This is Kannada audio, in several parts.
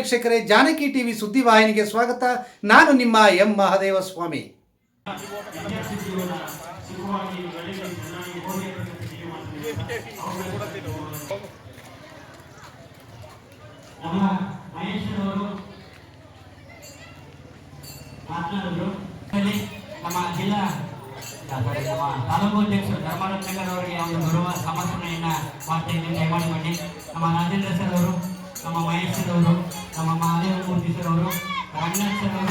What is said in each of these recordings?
ವೀಕ್ಷಕರೇ, ಜಾನಕಿ ಟಿವಿ ಸುದ್ದಿವಾಹಿನಿಗೆ ಸ್ವಾಗತ. ನಾನು ನಿಮ್ಮ ಎಂ ಮಹದೇವ ಸ್ವಾಮಿ ನಮ್ಮ ಜಿಲ್ಲಾ ತಾಲೂಕು ಅಧ್ಯಕ್ಷರು ಧರ್ಮರತ್ನಗರ್ ಅವರಿಗೆ ಒಂದು ಗೌರವ ಸಮರ್ಪಣೆಯನ್ನ ಮಾಡ್ತಾ ಇದ್ದೀನಿ ದಯಮಾಡಿ ಮಾಡಿ ನಮ್ಮ ರಾಜೇಂದ್ರ ಸರ್ ಅವರು, ನಮ್ಮ ಮಹೇಶ್ ಸರ್ ಅವರು ನಮ್ಮ ಮಹಾದೇವ ಮೂರ್ತಿ ಸರ್ ಅವರು ರಂಗನಾಥ್ ಸರ್ ಅವರು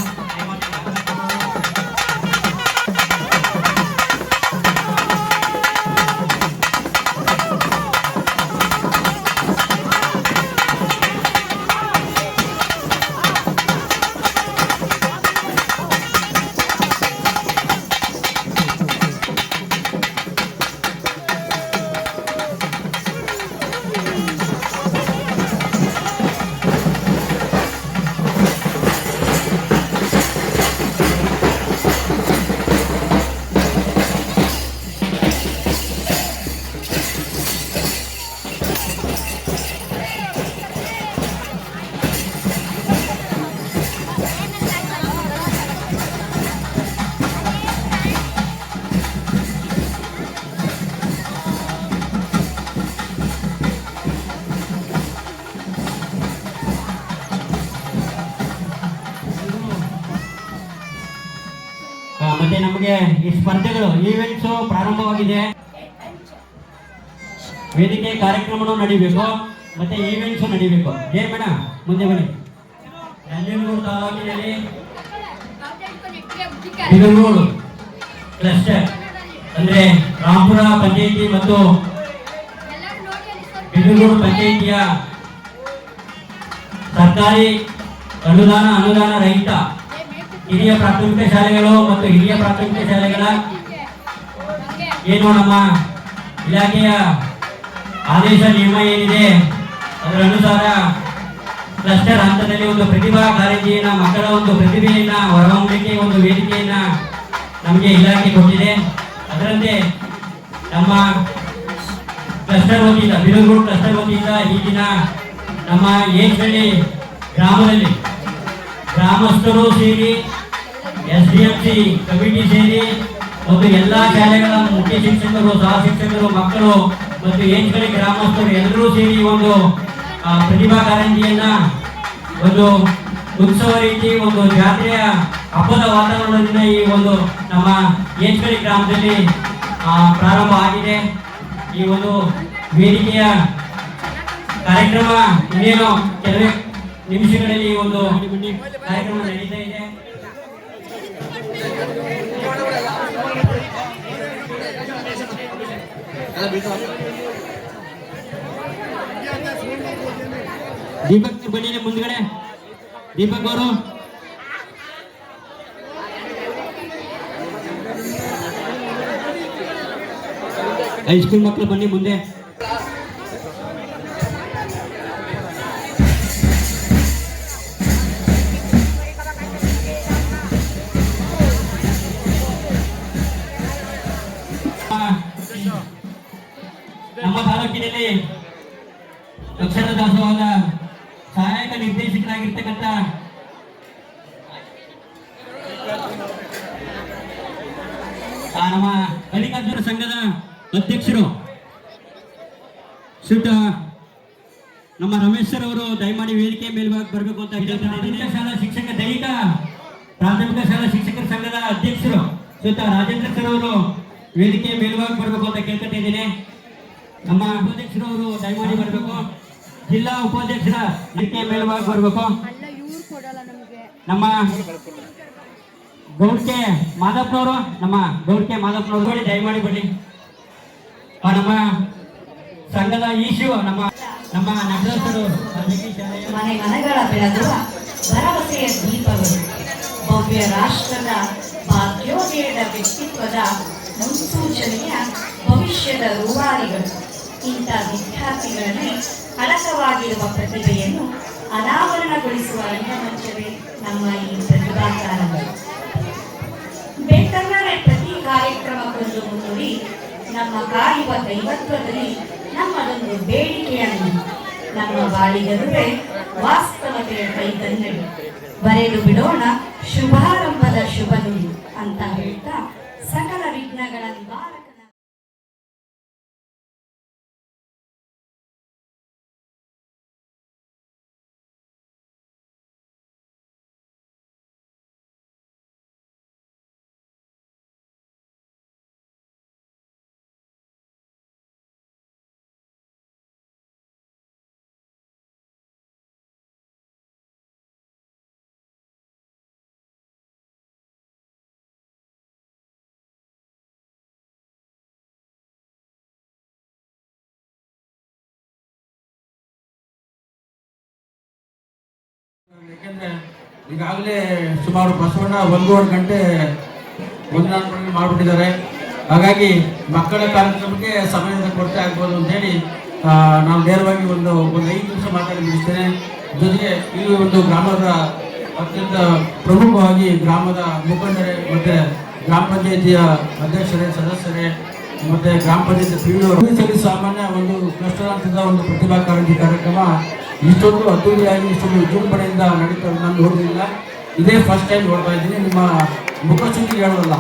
ಮತ್ತೆ ನಮಗೆ ಈ ಸ್ಪರ್ಧೆಗಳು ಈವೆಂಟ್ಸ್ ಪ್ರಾರಂಭವಾಗಿದೆ. ವೇದಿಕೆ ಕಾರ್ಯಕ್ರಮಗಳು ನಡೀಬೇಕು, ಮತ್ತೆ ಈವೆಂಟ್ಸ್ ನಡೀಬೇಕು. ಏನ್ ಮೇಡಮ್ ಮುಂದೆ ಬನ್ನಿ. ತಾಲೂಕಿನಲ್ಲಿ ಕ್ಲಸ್ಟರ್ ಅಂದ್ರೆ ರಾಮಪುರ, ಪಂಚಾಯಿತಿ ಮತ್ತು ಬಿದರೂರು ಪಂಚಾಯಿತಿಯ ಸರ್ಕಾರಿ ಅನುದಾನ ಅನುದಾನ ರಹಿತ ಹಿರಿಯ ಪ್ರಾಥಮಿಕ ಶಾಲೆಗಳು ಮತ್ತು ಹಿರಿಯ ಪ್ರಾಥಮಿಕ ಶಾಲೆಗಳ ಏನು ನಮ್ಮ ಇಲಾಖೆಯ ಆದೇಶ ನಿಯಮ ಏನಿದೆ, ಅದರ ಅನುಸಾರ ಕ್ಲಸ್ಟರ್ ಹಂತದಲ್ಲಿ ಒಂದು ಪ್ರತಿಭಾ ಕಾರಂಜಿಯನ್ನ ಮಕ್ಕಳ ಒಂದು ಪ್ರತಿಭೆಯನ್ನ ಹೊರಹೊಮ್ಮಲಿಕ್ಕೆ ಒಂದು ವೇದಿಕೆಯನ್ನ ನಮಗೆ ಇಲಾಖೆ ಕೊಟ್ಟಿದೆ. ಅದರಂತೆ ನಮ್ಮ ಕ್ಲಸ್ಟರ್ ವತಿಯಿಂದ ಬಿರುಗೂರು ಕ್ಲಸ್ಟರ್ ವತಿಯಿಂದ ಈಗಿನ ನಮ್ಮ ಏಜ್ಹಳ್ಳಿ ಗ್ರಾಮದಲ್ಲಿ ಗ್ರಾಮಸ್ಥರು ಸೇರಿ ಎಸ್ ಡಿ ಕಮಿಟಿ ಸೇರಿ ಮತ್ತು ಎಲ್ಲಾ ಶಾಲೆಗಳ ಮುಖ್ಯ ಶಿಕ್ಷಕರು, ಸಹ ಶಿಕ್ಷಕರು, ಮಕ್ಕಳು ಮತ್ತು ಏಜ್ಗಳಿ ಗ್ರಾಮಸ್ಥರು ಎಲ್ಲರೂ ಸೇರಿ ಒಂದು ಪ್ರತಿಭಾ ಕಾರಂಜಿಯನ್ನ ಒಂದು ಉತ್ಸವ ರೀತಿ ಒಂದು ಜಾತ್ರೆಯ ಹಬ್ಬದ ವಾತಾವರಣದಿಂದ ಈ ಒಂದು ನಮ್ಮ ಏಜ್ಗಳಿ ಗ್ರಾಮದಲ್ಲಿ ಪ್ರಾರಂಭ ಆಗಿದೆ. ಈ ಒಂದು ವೇದಿಕೆಯ ಕಾರ್ಯಕ್ರಮ ಇನ್ನೇನು ಕೆಲವೇ ನಿಮಿಷಗಳಲ್ಲಿ ಈ ಒಂದು ಕಾರ್ಯಕ್ರಮ ನಡೀತಾ ಇದೆ. ದೀಪಕ್ ಬನ್ನಿ ಮುಂದ್ಗಡೆ. ದೀಪಕ್ ಅವರು. ಹೈಸ್ಕೂಲ್ ಮಕ್ಕಳು ಬನ್ನಿ ಮುಂದೆ. ನಮ್ಮ ಮಲ್ಲಿಕಾರ್ಜುನ ಸಂಘದ ಅಧ್ಯಕ್ಷರು ಶ್ರೀಯುತ ನಮ್ಮ ರಮೇಶ್ ಸರ್ ಅವರು ದಯಮಾಡಿ ವೇದಿಕೆ ಮೇಲ್ಭಾಗಕ್ಕೆ ಬರಬೇಕು ಅಂತ ಇದ್ದೀನಿ. ಶಾಲಾ ಶಿಕ್ಷಕ ದೈಹಿಕ ಪ್ರಾಥಮಿಕ ಶಾಲಾ ಶಿಕ್ಷಕರ ಸಂಘದ ಅಧ್ಯಕ್ಷರು ಶ್ರೀಯುತ ರಾಜೇಂದ್ರ ಸರ್ ಅವರು ವೇದಿಕೆ ಮೇಲ್ಭಾಗಕ್ಕೆ ಬರಬೇಕು ಅಂತ ಕೇಳ್ಕೊತಾ ಇದ್ದೀನಿ. ನಮ್ಮ ಉಪಾಧ್ಯಕ್ಷರು ಅವರು ದಯಮಾಡಿ ಬರಬೇಕು. ಜಿಲ್ಲಾ ಉಪಾಧ್ಯಕ್ಷರ ವೇದಿಕೆ ಮೇಲ್ಭಾಗಕ್ಕೆ ಬರಬೇಕು. ನಮ್ಮ ಗೌಡ್ಕೆ ಮಾದಪ್ಪನವರು ನಮ್ಮ ಗೌಡ್ಕೆ ಮಾದಪ್ಪನವರು ನೋಡಿ ದಯಮಾಡಿ ಬಿಡಿ ನಮ್ಮ ಸಂಘದ ಈಶು, ನಮ್ಮ ನಮ್ಮ ನಟರಾಜರು ಮನೆ ಮನೆಗಳ ಬೆಳೆದು ಭರವಸೆಯ ದೀಪಗಳು. ಭವ್ಯ ರಾಷ್ಟ್ರದ ಭಾಗ್ಯೋದಯದ ವ್ಯಕ್ತಿತ್ವದ ಮುನ್ಸೂಚನೆಯ ಭವಿಷ್ಯದ ರೂವಾರಿಗಳು. ಇಂಥ ವಿದ್ಯಾರ್ಥಿಗಳಲ್ಲಿ ಅಡಕವಾಗಿರುವ ಪ್ರತಿಭೆಯನ್ನು ಅನಾವರಣಗೊಳಿಸುವ ರಂಗಮಂಚವೇ ನಮ್ಮ ಈ ಪ್ರತಿಭಾ ನಮ್ಮ ಕಾಯುವ ದೈವತ್ವದಲ್ಲಿ ನಮ್ಮದೊಂದು ಬೇಡಿಕೆಯನ್ನು ನಮ್ಮ ಬಾಳಿಗರುವೆ ವಾಸ್ತವತೆಯ ತಂದೆ ಬರೆದು ಬಿಡೋಣ ಶುಭಾರಂಭದ ಶುಭ ಅಂತ ಹೇಳ್ತಾ ಸಕಲ ವಿಘ್ನಗಳ ಯಾಕೆಂದ್ರೆ ಈಗಾಗಲೇ ಸುಮಾರು ಬಸವಣ್ಣ ಒಂದೂವರೆ ಗಂಟೆ ವಂದನಾರ್ಪಣೆ ಮಾಡಿಬಿಟ್ಟಿದ್ದಾರೆ. ಹಾಗಾಗಿ ಮಕ್ಕಳ ಕಾರ್ಯಕ್ರಮಕ್ಕೆ ಸಮಯದ ಕೊರತೆ ಆಗ್ಬೋದು ಅಂತೇಳಿ ಹೇಳಿ ನಾನು ನೇರವಾಗಿ ಒಂದು ಒಂದು ಐದು ನಿಮಿಷ ಮಾತಾಡಿ ಮುಗಿಸ್ತೇನೆ. ಜೊತೆಗೆ ಇಲ್ಲಿ ಒಂದು ಗ್ರಾಮದ ಅತ್ಯಂತ ಪ್ರಮುಖವಾಗಿ ಗ್ರಾಮದ ಮುಖಂಡರೇ ಮತ್ತೆ ಗ್ರಾಮ ಪಂಚಾಯಿತಿಯ ಅಧ್ಯಕ್ಷರೇ, ಸದಸ್ಯರೇ, ಮತ್ತೆ ಗ್ರಾಮ ಪಂಚಾಯತಿ ಪಿ ಸಾಮಾನ್ಯ ಒಂದು ಕ್ಲಸ್ಟರ್ ಒಂದು ಪ್ರತಿಭಾ ಕಾರಂಜಿ ಕಾರ್ಯಕ್ರಮ ಇಷ್ಟೊಂದು ಅದ್ದೂರಿಯಾಗಿ ಇಷ್ಟೊಂದು ವಿಜೃಂಭಣೆಯಿಂದ ನಡೀತಾ ನಾನು ನೋಡಲಿಲ್ಲ. ಇದೇ ಫಸ್ಟ್ ಟೈಮ್ ನೋಡ್ತಾ ಇದ್ದೀನಿ. ನಿಮ್ಮ ಮುಖಶುದ್ಧಿ ಹೇಳೋದಲ್ಲ.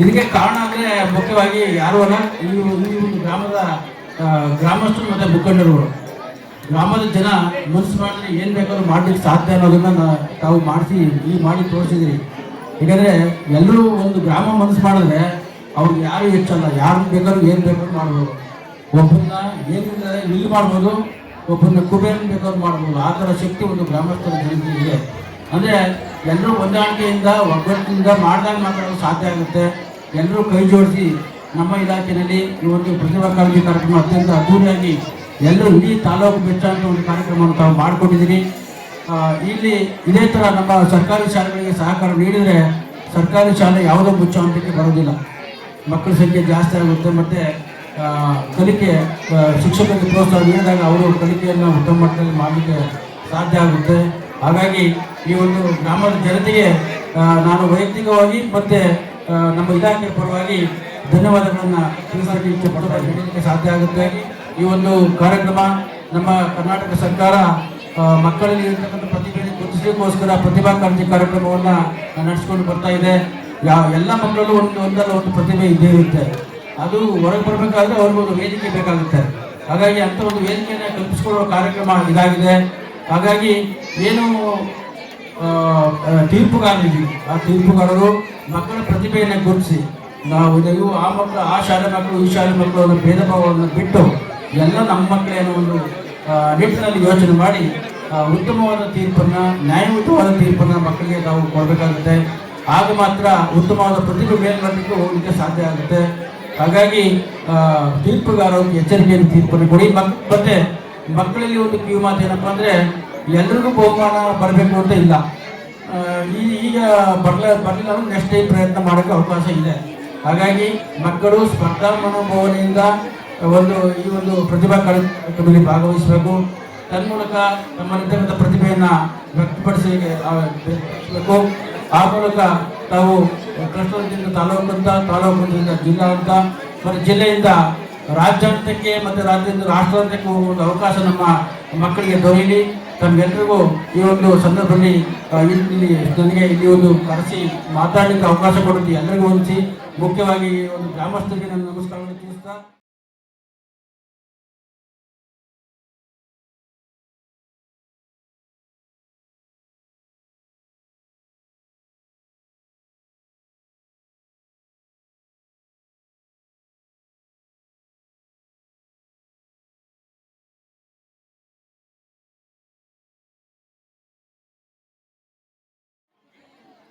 ಇದಕ್ಕೆ ಕಾರಣ ಅಂದರೆ ಮುಖ್ಯವಾಗಿ ಯಾರು ಅಲ್ಲ ಈ ಒಂದು ಗ್ರಾಮದ ಗ್ರಾಮಸ್ಥರು ಮತ್ತು ಮುಖಂಡರುಗಳು. ಗ್ರಾಮದ ಜನ ಮಾಡಿದ್ರೆ ಏನು ಬೇಕಾದ್ರೂ ಮಾಡ್ಲಿಕ್ಕೆ ಸಾಧ್ಯ ಅನ್ನೋದನ್ನು ತಾವು ಮಾಡಿಸಿ ಈ ಮಾಡಿ ತೋರಿಸಿದ್ರಿ ಯಾಕಂದರೆ ಎಲ್ಲರೂ ಒಂದು ಗ್ರಾಮ ಮನಸ್ಸು ಮಾಡಿದ್ರೆ ಅವ್ರಿಗೆ ಯಾರು ಹೆಚ್ಚಲ್ಲ. ಯಾರು ಬೇಕಾದ್ರೂ ಏನು ಬೇಕಾದ್ರೂ ಮಾಡ್ಬೋದು. ಒಬ್ಬರನ್ನ ಏನಿಲ್ಲ ಇಲ್ಲಿ ಮಾಡ್ಬೋದು. ಒಬ್ಬನ ಕುಬೇರನ್ ಬೇಕಾದ್ರೂ ಮಾಡ್ಬೋದು ಆ ಥರ ಶಕ್ತಿ ಒಂದು ಗ್ರಾಮಸ್ಥರ ಜನತೆ ಇದೆ. ಅಂದರೆ ಎಲ್ಲರೂ ಹೊಂದಾಣಿಕೆಯಿಂದ, ಒಗ್ಗಟ್ಟಿನಿಂದ ಮಾಡಿದಾಗ ಮಾತ್ರ ಸಾಧ್ಯ ಆಗುತ್ತೆ. ಎಲ್ಲರೂ ಕೈ ಜೋಡಿಸಿ ನಮ್ಮ ಇಲಾಖೆಯಲ್ಲಿ ಒಂದು ಪ್ರತಿಭಾ ಕಾಳಜಿ ಕಾರ್ಯಕ್ರಮ ಅತ್ಯಂತ ಅದ್ದೂರಿಯಾಗಿ ಎಲ್ಲರೂ ಇಡೀ ತಾಲೂಕು ಬೆಚ್ಚ ಅಂತ ಒಂದು ಕಾರ್ಯಕ್ರಮವನ್ನು ತಾವು ಮಾಡಿಕೊಂಡಿದ್ದೀರಿ ಇಲ್ಲಿ ಇದೇ ಥರ ನಮ್ಮ ಸರ್ಕಾರಿ ಶಾಲೆಗಳಿಗೆ ಸಹಕಾರ ನೀಡಿದರೆ ಸರ್ಕಾರಿ ಶಾಲೆ ಯಾವುದೋ ಮುಚ್ಚುವಂತಕ್ಕೆ ಬರೋದಿಲ್ಲ ಮಕ್ಕಳ ಸಂಖ್ಯೆ ಜಾಸ್ತಿ ಆಗುತ್ತೆ. ಮತ್ತು ಕಲಿಕೆ ಶಿಕ್ಷಕರಿಗೆ ಪ್ರೋತ್ಸಾಹ ನೀಡಿದಾಗ ಅವರು ಕಲಿಕೆಯನ್ನು ಉತ್ತಮ ಮಟ್ಟದಲ್ಲಿ ಮಾಡಲಿಕ್ಕೆ ಸಾಧ್ಯ ಆಗುತ್ತೆ. ಹಾಗಾಗಿ ಈ ಒಂದು ಗ್ರಾಮದ ಜನತೆಗೆ ನಾನು ವೈಯಕ್ತಿಕವಾಗಿ ಮತ್ತು ನಮ್ಮ ಇಲಾಖೆ ಪರವಾಗಿ ಧನ್ಯವಾದಗಳನ್ನು ತಿಳಿಸಲಿಕ್ಕೆ ಇಚ್ಛೆ ಹೇಳಲಿಕ್ಕೆ ಸಾಧ್ಯ ಆಗುತ್ತೆ. ಈ ಒಂದು ಕಾರ್ಯಕ್ರಮ ನಮ್ಮ ಕರ್ನಾಟಕ ಸರ್ಕಾರ ಮಕ್ಕಳಲ್ಲಿ ಇರತಕ್ಕಂಥ ಪ್ರತಿಭೆಯನ್ನು ಗುರುತಿಸಲಿಕ್ಕೋಸ್ಕರ ಪ್ರತಿಭಾ ಕಾರಂಜಿ ಕಾರ್ಯಕ್ರಮವನ್ನು ನಡೆಸ್ಕೊಂಡು ಬರ್ತಾ ಇದೆ. ಯಾವ ಎಲ್ಲ ಮಕ್ಕಳಲ್ಲೂ ಒಂದು, ಒಂದಲ್ಲ ಒಂದು ಪ್ರತಿಭೆ ಇದ್ದೇ ಇರುತ್ತೆ. ಅದು ಹೊರಗೆ ಬರಬೇಕಾದ್ರೆ ಅವ್ರಿಗೆ ಒಂದು ವೇದಿಕೆ ಬೇಕಾಗುತ್ತೆ. ಹಾಗಾಗಿ ಅಂಥ ಒಂದು ವೇದಿಕೆಯನ್ನು ಕಲ್ಪಿಸ್ಕೊಳ್ಳೋ ಕಾರ್ಯಕ್ರಮ ಇದಾಗಿದೆ. ಹಾಗಾಗಿ ಏನು ತೀರ್ಪುಗಾರರಿಗೆ ಆ, ತೀರ್ಪುಗಾರರು ಮಕ್ಕಳ ಪ್ರತಿಭೆಯನ್ನು ಗುರುತಿಸಿ ನಾವು ಇದೆಯು ಆ ಮಕ್ಕಳು ಆ ಶಾಲೆ ಮಕ್ಕಳು ಈ ಶಾಲೆ ಮಕ್ಕಳು ಅನ್ನೋ ಭೇದ ಭಾವವನ್ನು ಬಿಟ್ಟು ಎಲ್ಲ ನಮ್ಮ ಮಕ್ಕಳೇನೋ ಒಂದು ನಿಟ್ಟಿನಲ್ಲಿ ಯೋಚನೆ ಮಾಡಿ ಉತ್ತಮವಾದ ತೀರ್ಪನ್ನು ನ್ಯಾಯಯುತವಾದ ತೀರ್ಪನ್ನು ಮಕ್ಕಳಿಗೆ ನಾವು ಕೊಡಬೇಕಾಗುತ್ತೆ. ಆಗ ಮಾತ್ರ ಉತ್ತಮವಾದ ಪ್ರತಿಭೆ ಮೇಲ್ಮಟ್ಟಕ್ಕೆ ಹೋಗಲಿಕ್ಕೆ ಸಾಧ್ಯ ಆಗುತ್ತೆ. ಹಾಗಾಗಿ ತೀರ್ಪುಗಾರರಿಗೆ ತೀರ್ಪುಗಾರರು ಎಚ್ಚರಿಕೆಯನ್ನು ತೀರ್ಪನ್ನು ಕೊಡಿ. ಮಕ್, ಮತ್ತೆ ಮಕ್ಕಳಲ್ಲಿ ಒಂದು ಕಿವಿ ಮಾತು ಏನಪ್ಪ ಅಂದರೆ, ಎಲ್ರಿಗೂ ಬಹುಮಾನ ಬರಬೇಕು ಅಂತ ಇಲ್ಲ. ಈ, ಈಗ ಬರಲ, ಬರಲಿಲ್ಲ ಅಂದ್ರೆ ನೆಕ್ಸ್ಟ್ ಟೈಮ್ ಪ್ರಯತ್ನ ಮಾಡೋಕ್ಕೆ ಅವಕಾಶ ಇದೆ. ಹಾಗಾಗಿ, ಮಕ್ಕಳು ಸ್ಪರ್ಧಾ ಮನೋಭಾವನೆಯಿಂದ ಒಂದು, ಈ ಒಂದು ಪ್ರತಿಭಾ ಕಾರ್ಯಕ್ರಮದಲ್ಲಿ ಭಾಗವಹಿಸಬೇಕು. ತನ್ಮೂಲಕ ತಮ್ಮಲ್ಲಿರ್ತಕ್ಕಂಥ ಪ್ರತಿಭೆಯನ್ನು ವ್ಯಕ್ತಪಡಿಸಬೇಕು ಆ ಮೂಲಕ ತಾವು ಕೃಷ್ಣದಿಂದ ತಾಲೂಕು ಅಂತ ತಾಲೂಕು ಹಂತದಿಂದ ಜಿಲ್ಲಾ ಅಂತ, ಮತ್ತು ಜಿಲ್ಲೆಯಿಂದ ರಾಜ್ಯಾಂತಕ್ಕೆ ಮತ್ತು ರಾಜ್ಯದಿಂದ ಒಂದು ಅವಕಾಶ ನಮ್ಮ ಮಕ್ಕಳಿಗೆ ದೊರೆಯಲಿ. ತಮ್ಮೆಲ್ಲರಿಗೂ ಈ ಒಂದು ಸಂದರ್ಭದಲ್ಲಿ ಇಲ್ಲಿ ನನಗೆ ಇಲ್ಲಿ ಒಂದು ಕರೆಸಿ ಮಾತಾಡಲಿಕ್ಕೆ ಅವಕಾಶ ಕೊಡುತ್ತೆ ಎಲ್ಲರಿಗೂ ಹೊಂದಿಸಿ ಮುಖ್ಯವಾಗಿ ಒಂದು ಗ್ರಾಮಸ್ಥರಿಗೆ ನನ್ನ ನಮಸ್ಕಾರಗಳನ್ನು ತಿಳಿಸ್ತಾ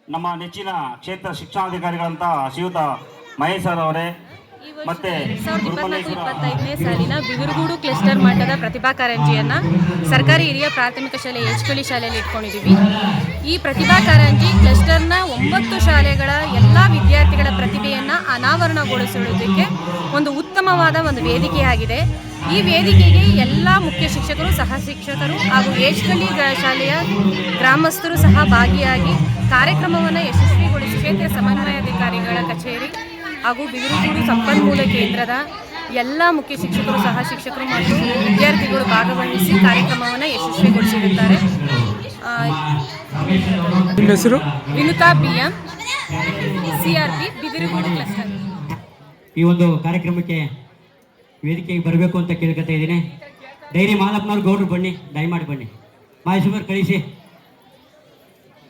ನಮ್ಮ ನೆಚ್ಚಿನ ಕ್ಷೇತ್ರ ಶಿಕ್ಷಣಾಧಿಕಾರಿಗಳಂತ ಶ್ರೀಯುತ ಮಹೇಶ್ ಸರ್ ಅವರೇ ಮತ್ತೆ ಸಾವಿರದ ಇಪ್ಪತ್ನಾಲ್ಕು ಇಪ್ಪತ್ತೈದನೇ ಸಾಲಿನ ಬಿಗುರುಗೂಡು ಕ್ಲಸ್ಟರ್ ಮಟ್ಟದ ಪ್ರತಿಭಾ ಕಾರಂಜಿಯನ್ನ ಸರ್ಕಾರಿ ಹಿರಿಯ ಪ್ರಾಥಮಿಕ ಶಾಲೆ ಎಚ್ಕಳಿ ಶಾಲೆಯಲ್ಲಿ ಇಟ್ಕೊಂಡಿದ್ದೀವಿ ಈ ಪ್ರತಿಭಾ ಕಾರಂಜಿ ಕ್ಲಸ್ಟರ್ನ ಒಂಬತ್ತು ಶಾಲೆಗಳ ಎಲ್ಲ ವಿದ್ಯಾರ್ಥಿಗಳ ಪ್ರತಿಭೆಯನ್ನ ಅನಾವರಣಗೊಳಿಸುವುದಕ್ಕೆ ಒಂದು ಉತ್ತಮವಾದ ಒಂದು ವೇದಿಕೆಯಾಗಿದೆ. ಈ ವೇದಿಕೆಗೆ ಎಲ್ಲ ಮುಖ್ಯ ಶಿಕ್ಷಕರು ಸಹ ಶಿಕ್ಷಕರು ಹಾಗೂ ಏಜ್ಕಳ್ಳಿ ಗ- ಶಾಲೆಯ ಗ್ರಾಮಸ್ಥರು ಸಹ ಭಾಗಿಯಾಗಿ ಕಾರ್ಯಕ್ರಮವನ್ನು ಯಶಸ್ವಿಗೊಳಿಸಿ ಕ್ಷೇತ್ರ ಸಮನ್ವಯಾಧಿಕಾರಿಗಳ ಕಚೇರಿ ಹಾಗೂ ಬಿದಿರುಗೂಡು ಸಂಪನ್ಮೂಲ ಕೇಂದ್ರದ ಎಲ್ಲ ಮುಖ್ಯ ಶಿಕ್ಷಕರು ಸಹ ಶಿಕ್ಷಕರು ಮತ್ತು ವಿದ್ಯಾರ್ಥಿಗಳು ಭಾಗವಹಿಸಿ ಕಾರ್ಯಕ್ರಮವನ್ನು ಯಶಸ್ವಿಗೊಳಿಸಿರುತ್ತಾರೆ. ಹೆಸರು? Vinutha B M C R P Bidirugudu cluster. ಈ ಒಂದು ಕಾರ್ಯಕ್ರಮಕ್ಕೆ ವೇದಿಕೆಗೆ ಬರಬೇಕು ಅಂತ ಕೇಳ್ಕೊತಾ ಇದ್ದೀನಿ. ಡೈರಿ ಮಾಲಪ್ಪನವ್ರು ಗೌಡ್ರು ಬನ್ನಿ, ದಯಮಾಡಿ ಬನ್ನಿ. ಮಹೇಶ್ವರ್, ಕಳಿಸಿ.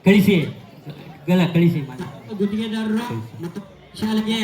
ಕಳಿಸಿ. ಕಳಿಸಿ ಗುತ್ತಿಗೆದಾರರು ಶಾಲೆಗೆ